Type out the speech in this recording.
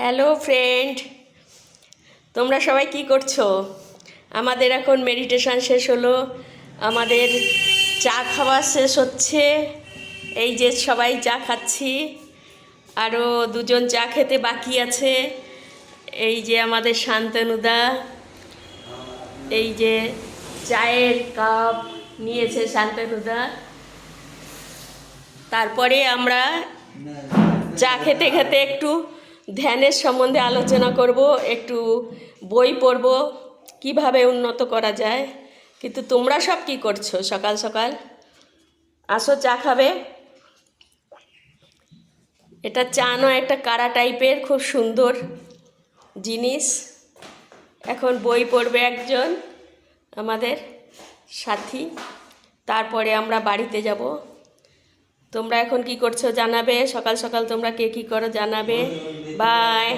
Hello friend. তোমরা সবাই কি করছ? আমাদের এখন মেডিটেশন শেষ হলো। আমাদের চা খাওয়া শেষ হচ্ছে। এই যে সবাই চা খাচ্ছি। আরও দুজন চা খেতে বাকি আছে। এই যে আমাদের শান্তনুদা। এই যে চায়ের কাপ নিয়েছে শান্তনুদা। তারপরে আমরা চা খেতে খেতে একটু ধ্যানের সম্বন্ধে আলোচনা করব, একটু বই পড়ব, কীভাবে উন্নত করা যায়। কিন্তু তোমরা সব কি করছ সকাল সকাল? আসো চা খাবে। এটা চা নয়, একটা কারা টাইপের, খুব সুন্দর জিনিস। এখন বই পড়বে একজন, আমাদের সাথী। তারপরে আমরা বাড়িতে যাব। তোমরা এখন কি করছ জানাবে? সকাল সকাল তোমরা কে কি করো জানাবে? বাই